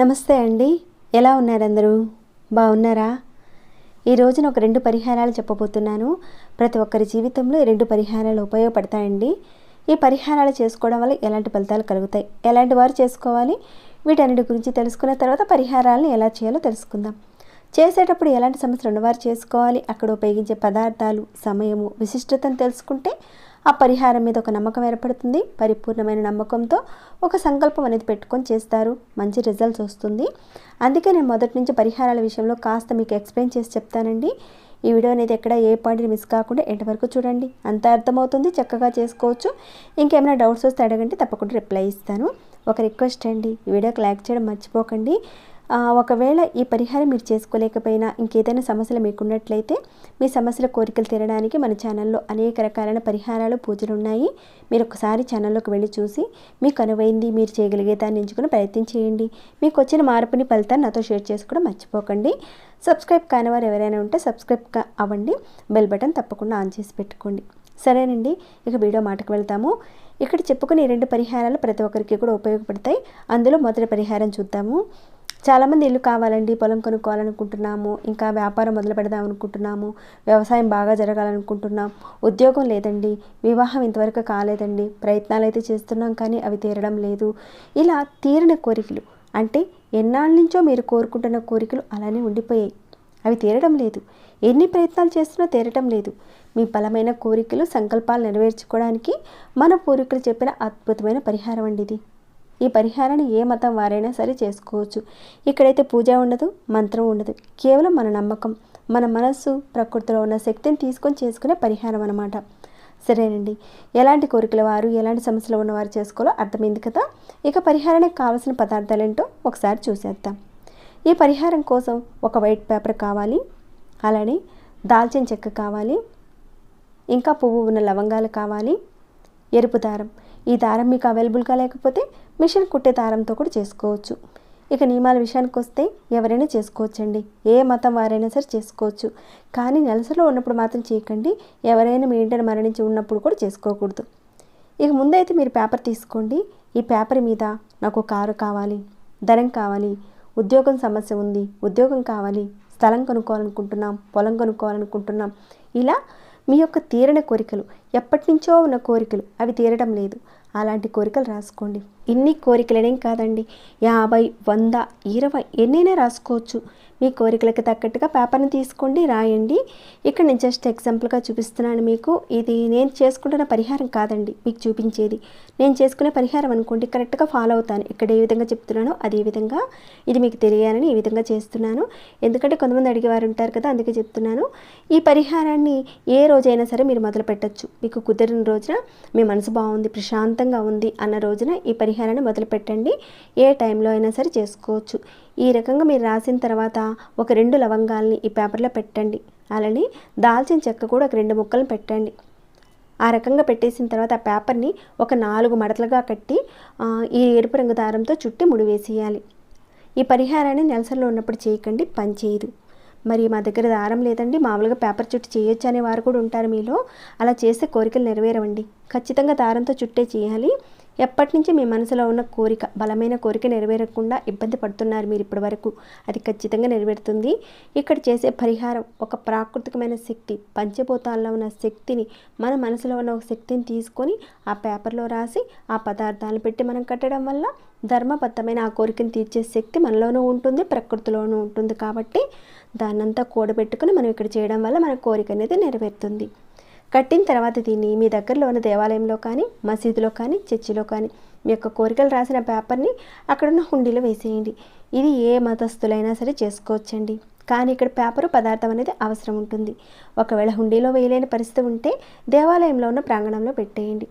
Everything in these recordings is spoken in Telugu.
నమస్తే అండి. ఎలా ఉన్నారు అందరూ బాగున్నారా? ఈ రోజున ఒక రెండు పరిహారాలు చెప్పబోతున్నాను. ప్రతి ఒక్కరి జీవితంలో ఈ రెండు పరిహారాలు ఉపయోగపడతాయండి. ఈ పరిహారాలు చేసుకోవడం వల్ల ఎలాంటి ఫలితాలు కలుగుతాయి? ఎలాంటి వారు చేసుకోవాలి? వీటన్నిటి గురించి తెలుసుకున్న తర్వాత పరిహారాలను ఎలా చేయాలో తెలుసుకుందాం. చేసేటప్పుడు ఎలాంటి సమస్యలు ఉన్నవారు చేసుకోవాలి అక్కడ ఉపయోగించే పదార్థాలు సమయము విశిష్టతను తెలుసుకుంటే ఆ పరిహారం మీద ఒక నమ్మకం ఏర్పడుతుంది. పరిపూర్ణమైన నమ్మకంతో ఒక సంకల్పం అనేది పెట్టుకొని చేస్తారు. మంచి రిజల్ట్స్ వస్తుంది. అందుకే నేను మొదటి నుంచి పరిహారాల విషయంలో కాస్త మీకు ఎక్స్ప్లెయిన్ చేసి చెప్తానండి. ఈ వీడియో అనేది ఎక్కడ ఏ పాయింట్ని మిస్ కాకుండా ఎంట వరకు చూడండి. అంత అర్థమవుతుంది చక్కగా చేసుకోవచ్చు. ఇంకేమైనా డౌట్స్ వస్తే అడగండి తప్పకుండా రిప్లై ఇస్తాను. ఒక రిక్వెస్ట్ అండి ఈ వీడియోకి లైక్ చేయడం మర్చిపోకండి. ఒకవేళ ఈ పరిహారం మీరు చేసుకోలేకపోయినా ఇంకేదైనా సమస్యలు మీకున్నట్లయితే మీ సమస్యల కోరికలు తీరడానికి మన ఛానల్లో అనేక రకాలైన పరిహారాలు పూజలు ఉన్నాయి. మీరు ఒకసారి ఛానల్లోకి వెళ్ళి చూసి మీకు అనువైంది మీరు చేయగలిగే దాన్ని ఎంచుకుని ప్రయత్నం చేయండి. మీకు వచ్చిన మార్పుని ఫలితాన్ని నాతో షేర్ చేసుకోవడం మర్చిపోకండి. సబ్స్క్రైబ్ కాని వారు ఎవరైనా ఉంటే సబ్స్క్రైబ్ అవ్వండి. బెల్ బటన్ తప్పకుండా ఆన్ చేసి పెట్టుకోండి. సరేనండి ఇక వీడియో మాటకు వెళ్తాము. ఇక్కడ చెప్పుకునే రెండు పరిహారాలు ప్రతి ఒక్కరికి కూడా ఉపయోగపడతాయి. అందులో మొదటి పరిహారం చూద్దాము. చాలామంది ఇల్లు కావాలండి పొలం కొనుక్కోవాలనుకుంటున్నాము ఇంకా వ్యాపారం మొదలు పెడదాం అనుకుంటున్నాము వ్యవసాయం బాగా జరగాలనుకుంటున్నాం. ఉద్యోగం లేదండి వివాహం ఇంతవరకు కాలేదండి ప్రయత్నాలు అయితే చేస్తున్నాం కానీ అవి తీరడం లేదు. ఇలా తీరిన కోరికలు అంటే ఎన్నాళ్ళ నుంచో మీరు కోరుకుంటున్న కోరికలు అలానే ఉండిపోయాయి. అవి తీరడం లేదు ఎన్ని ప్రయత్నాలు చేస్తున్నా తీరటం లేదు. మీ బలమైన కోరికలు సంకల్పాలు నెరవేర్చుకోవడానికి మన పూర్వీకులు చెప్పిన అద్భుతమైన పరిహారం అండి ఇది. ఈ పరిహారాన్ని ఏ మతం వారైనా సరే చేసుకోవచ్చు. ఇక్కడైతే పూజ ఉండదు మంత్రం ఉండదు. కేవలం మన నమ్మకం మన మనస్సు ప్రకృతిలో ఉన్న శక్తిని తీసుకొని చేసుకునే పరిహారం అన్నమాట. సరేనండి. ఎలాంటి కోరికల వారు ఎలాంటి సమస్యలు ఉన్నవారు చేసుకోవాలో అర్థమైంది కదా? ఇక పరిహారానికి కావాల్సిన పదార్థాలు ఏంటో ఒకసారి చూసేద్దాం. ఈ పరిహారం కోసం ఒక వైట్ పేపర్ కావాలి అలానే దాల్చిన చెక్క కావాలి ఇంకా పువ్వు ఉన్న లవంగాలు కావాలి ఎరుపు దారం. ఈ దారం మీకు అవైలబుల్గా లేకపోతే మిషన్ కుట్టే దారంతో కూడా చేసుకోవచ్చు. ఇక నియమాల విషయానికి వస్తే ఎవరైనా చేసుకోవచ్చండి. ఏ మతం వారైనా సరే చేసుకోవచ్చు. కానీ నెలసలో ఉన్నప్పుడు మాత్రం చేయకండి. ఎవరైనా మీ ఇంటిని మరణించి ఉన్నప్పుడు కూడా చేసుకోకూడదు. ఇక ముందైతే మీరు పేపర్ తీసుకోండి. ఈ పేపర్ మీద నాకు కారు కావాలి ధనం కావాలి ఉద్యోగం సమస్య ఉంది ఉద్యోగం కావాలి స్థలం కొనుక్కోవాలనుకుంటున్నాం పొలం కొనుక్కోవాలనుకుంటున్నాం. ఇలా మీ యొక్క తీరని కోరికలు ఎప్పటి నుంచో ఉన్న కోరికలు అవి తీరడం లేదు. అలాంటి కోరికలు రాసుకోండి. ఇన్ని కోరికలనేం కాదండి. యాభై వంద ఇరవై ఎన్నైనా రాసుకోవచ్చు. మీ కోరికలకు తగ్గట్టుగా పేపర్ని తీసుకోండి రాయండి. ఇక్కడ నేను జస్ట్ ఎగ్జాంపుల్గా చూపిస్తున్నాను మీకు. ఇది నేను చేసుకుంటున్న పరిహారం కాదండి మీకు చూపించేది. నేను చేసుకునే పరిహారం అనుకోండి కరెక్ట్గా ఫాలో అవుతాను. ఇక్కడ ఏ విధంగా చెప్తున్నానో అదే విధంగా ఇది మీకు తెలియాలని ఈ విధంగా చేస్తున్నాను. ఎందుకంటే కొంతమంది అడిగేవారు ఉంటారు కదా అందుకే చెప్తున్నాను. ఈ పరిహారాన్ని ఏ రోజైనా సరే మీరు మొదలు పెట్టచ్చు మీకు కుదిరిన రోజున మీ మనసు బాగుంది ప్రశాంతంగా ఉంది అన్న రోజున ఈ పరిహారాన్ని మొదలుపెట్టండి. ఏ టైంలో అయినా సరే చేసుకోవచ్చు. ఈ రకంగా మీరు రాసిన తర్వాత ఒక రెండు లవంగాల్ని ఈ పేపర్లో పెట్టండి. అలానే దాల్చిన చెక్క కూడా ఒక రెండు ముక్కలు పెట్టండి. ఆ రకంగా పెట్టేసిన తర్వాత ఆ పేపర్ని ఒక నాలుగు మడతలుగా కట్టి ఈ ఎరుపు రంగు దారంతో చుట్టి ముడివేసేయాలి ఈ పరిహారాన్ని నెలసరిలో ఉన్నప్పుడు చేయకండి పని చేయదు. మరి మా దగ్గర దారం లేదండి. మామూలుగా పేపర్ చుట్టి చేయొచ్చు అనే వారు కూడా ఉంటారు మీలో. అలా చేస్తే కోరికలు నెరవేరవండి. ఖచ్చితంగా దారంతో చుట్టే చేయాలి. ఎప్పటి నుంచి మీ మనసులో ఉన్న కోరిక బలమైన కోరిక నెరవేరకుండా ఇబ్బంది పడుతున్నారు మీరు ఇప్పటి వరకు? అది ఖచ్చితంగా నెరవేరుతుంది. ఇక్కడ చేసే పరిహారం ఒక ప్రాకృతికమైన శక్తి పంచభూతాల్లో ఉన్న శక్తిని మన మనసులో ఉన్న ఒక శక్తిని తీసుకొని ఆ పేపర్లో రాసి ఆ పదార్థాలు పెట్టి మనం కట్టడం వల్ల ధర్మబద్ధమైన ఆ కోరికను తీర్చే శక్తి మనలోనూ ఉంటుంది ప్రకృతిలోనూ ఉంటుంది. కాబట్టి దాన్నంతా కూడబెట్టుకుని మనం ఇక్కడ చేయడం వల్ల మన కోరిక అనేది నెరవేరుతుంది. కట్టిన తర్వాత దీన్ని మీ దగ్గరలో ఉన్న దేవాలయంలో కానీ మసీదులో కానీ చర్చిలో కానీ మీ యొక్క కోరికలు రాసిన పేపర్ని అక్కడున్న హుండీలో వేసేయండి. ఇది ఏ మతస్థులైనా సరే చేసుకోవచ్చండి. కానీ ఇక్కడ పేపరు పదార్థం అనేది అవసరం ఉంటుంది. ఒకవేళ హుండీలో వేయలేని పరిస్థితి ఉంటే దేవాలయంలో ఉన్న ప్రాంగణంలో పెట్టేయండి.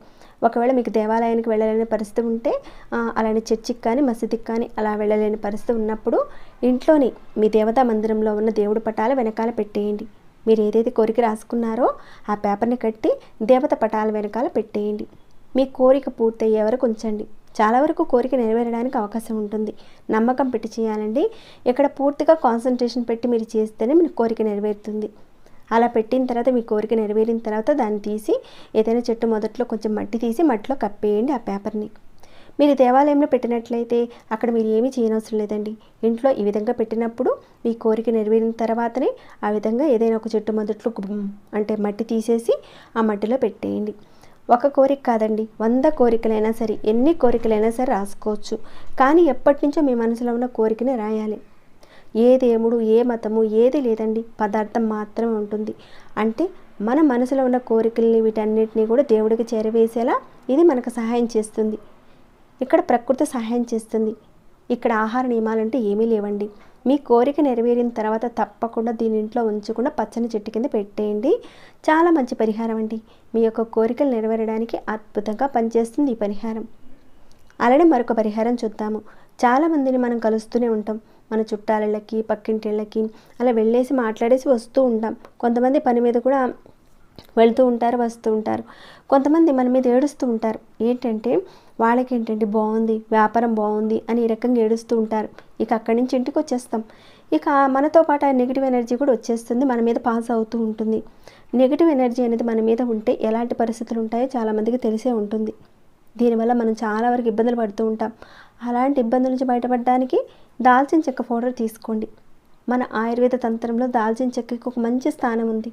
ఒకవేళ మీకు దేవాలయానికి వెళ్ళలేని పరిస్థితి ఉంటే అలానే చర్చికి కానీ మసీదుకి కానీ అలా వెళ్ళలేని పరిస్థితి ఉన్నప్పుడు ఇంట్లోని మీ దేవతా మందిరంలో ఉన్న దేవుడి పటాల వెనకాల పెట్టేయండి. మీరు ఏదైతే కోరిక రాసుకున్నారో ఆ పేపర్ని కట్టి దేవత పటాల వెనకాల పెట్టేయండి. మీ కోరిక పూర్తయ్యే వరకు ఉంచండి. చాలా వరకు కోరిక నెరవేరడానికి అవకాశం ఉంటుంది. నమ్మకం పెట్టి చేయాలండి. ఇక్కడ పూర్తిగా కాన్సన్ట్రేషన్ పెట్టి మీరు చేస్తేనే మీ కోరిక నెరవేరుతుంది. అలా పెట్టిన తర్వాత మీ కోరిక నెరవేరిన తర్వాత దాన్ని తీసి ఏదైనా చెట్టు మొదట్లో కొంచెం మట్టి తీసి మట్టిలో కప్పేయండి ఆ పేపర్ని. మీరు దేవాలయంలో పెట్టినట్లయితే అక్కడ మీరు ఏమీ చేయనవసరం లేదండి. ఇంట్లో ఈ విధంగా పెట్టినప్పుడు మీ కోరిక నెరవేరిన తర్వాతనే ఆ విధంగా ఏదైనా ఒక చెట్టు మొదట్లో అంటే మట్టి తీసేసి ఆ మట్టిలో పెట్టేయండి. ఒక కోరిక కాదండి. వంద కోరికలైనా సరే ఎన్ని కోరికలైనా సరే రాసుకోవచ్చు. కానీ ఎప్పటి నుంచో మీ మనసులో ఉన్న కోరికనే రాయాలి. ఏ దేవుడు ఏ మతము ఏది లేదండి. పదార్థం మాత్రమే ఉంటుంది. అంటే మన మనసులో ఉన్న కోరికల్ని వీటన్నిటిని కూడా దేవుడికి చేరవేసేలా ఇది మనకు సహాయం చేస్తుంది. ఇక్కడ ప్రకృతి సహాయం చేస్తుంది. ఇక్కడ ఆహార నియమాలంటే ఏమీ లేవండి. మీ కోరిక నెరవేరిన తర్వాత తప్పకుండా దీని ఇంట్లో ఉంచకుండా పచ్చని చెట్టు కింద పెట్టేయండి. చాలా మంచి పరిహారం అండి. మీ యొక్క కోరికలు నెరవేరడానికి అద్భుతంగా పనిచేస్తుంది ఈ పరిహారం. అలానే మరొక పరిహారం చూద్దాము. చాలామందిని మనం కలుస్తూనే ఉంటాం. మన చుట్టాలకి పక్కింటిళ్ళకి అలా వెళ్ళేసి మాట్లాడేసి వస్తూ ఉంటాం. కొంతమంది పని మీద కూడా వెళ్తూ ఉంటారు వస్తూ ఉంటారు. కొంతమంది మన మీద ఏడుస్తూ ఉంటారు. ఏంటంటే వాళ్ళకి ఏంటంటే బాగుంది వ్యాపారం బాగుంది అని ఈ రకంగా ఏడుస్తూ ఉంటారు. ఇక అక్కడి నుంచి ఇంటికి వచ్చేస్తాం. ఇక మనతో పాటు ఆ నెగిటివ్ ఎనర్జీ కూడా వచ్చేస్తుంది మన మీద పాస్ అవుతూ ఉంటుంది. నెగిటివ్ ఎనర్జీ అనేది మన మీద ఉంటే ఎలాంటి పరిస్థితులు ఉంటాయో చాలామందికి తెలిసే ఉంటుంది. దీనివల్ల మనం చాలా వరకు ఇబ్బందులు పడుతూ ఉంటాం. అలాంటి ఇబ్బందుల నుంచి బయటపడడానికి దాల్చిన చెక్క పౌడర్ తీసుకోండి. మన ఆయుర్వేద తంత్రంలో దాల్చిన చెక్కకి ఒక మంచి స్థానం ఉంది.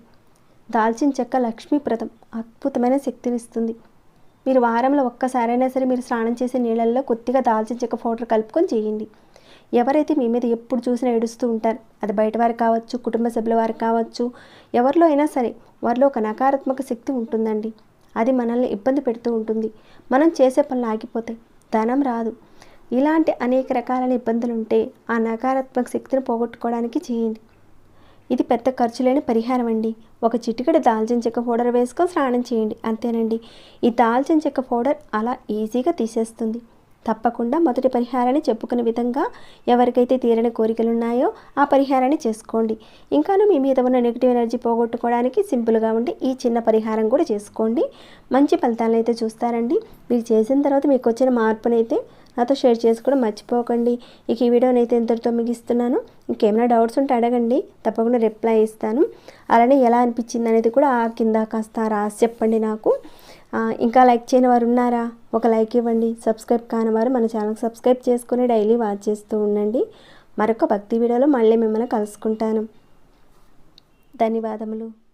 దాల్చిన చెక్క లక్ష్మీప్రదం అద్భుతమైన శక్తినిస్తుంది. మీరు వారంలో ఒక్కసారైనా సరే మీరు స్నానం చేసే నీళ్ళల్లో కొద్దిగా దాల్చిన చెక్క పౌడర్ కలుపుకొని చేయండి. ఎవరైతే మీ మీద ఎప్పుడు చూసినా ఏడుస్తూ ఉంటారు అది బయట వారు కావచ్చు కుటుంబ సభ్యుల వారు కావచ్చు ఎవరిలో అయినా సరే వారిలో ఒక నకారాత్మక శక్తి ఉంటుందండి. అది మనల్ని ఇబ్బంది పెడుతూ ఉంటుంది. మనం చేసే పనులు ఆగిపోతాయి. ధనం రాదు. ఇలాంటి అనేక రకాలైన ఇబ్బందులు ఉంటే ఆ నకారాత్మక శక్తిని పోగొట్టుకోవడానికి చేయండి. ఇది పెద్ద ఖర్చు లేని పరిహారం అండి ఒక చిటికెడు దాల్చిన చెక్క పౌడర్ వేసుకొని స్నానం చేయండి. అంతేనండి. ఈ దాల్చిన చెక్క పౌడర్ అలా ఈజీగా తీసేస్తుంది. తప్పకుండా మొదటి పరిహారాన్ని చెప్పుకునే విధంగా ఎవరికైతే తీరని కోరికలు ఉన్నాయో ఆ పరిహారాన్ని చేసుకోండి. ఇంకాను మీ మీద ఉన్న నెగిటివ్ ఎనర్జీ పోగొట్టుకోవడానికి సింపుల్గా ఉండి ఈ చిన్న పరిహారం కూడా చేసుకోండి. మంచి ఫలితాలను అయితే చూస్తారండి. మీరు చేసిన తర్వాత మీకు వచ్చిన మార్పునైతే నాతో షేర్ చేసుకోవడం మర్చిపోకండి. ఇక ఈ వీడియోని అయితే ఇంతటితో ముగిస్తున్నాను. ఇంకేమైనా డౌట్స్ ఉంటే అడగండి. తప్పకుండా రిప్లై ఇస్తాను. అలానే ఎలా అనిపించింది అనేది కూడా ఆ కింద కాస్త రాసి చెప్పండి నాకు. ఇంకా లైక్ చేయని వారు ఉన్నారా? ఒక లైక్ ఇవ్వండి. సబ్స్క్రైబ్ కాని వారు మన ఛానల్కి సబ్స్క్రైబ్ చేసుకుని డైలీ వాచ్ చేస్తూ ఉండండి. మరొక భక్తి వీడియోలో మళ్ళీ మిమ్మల్ని కలుసుకుంటాను. ధన్యవాదములు.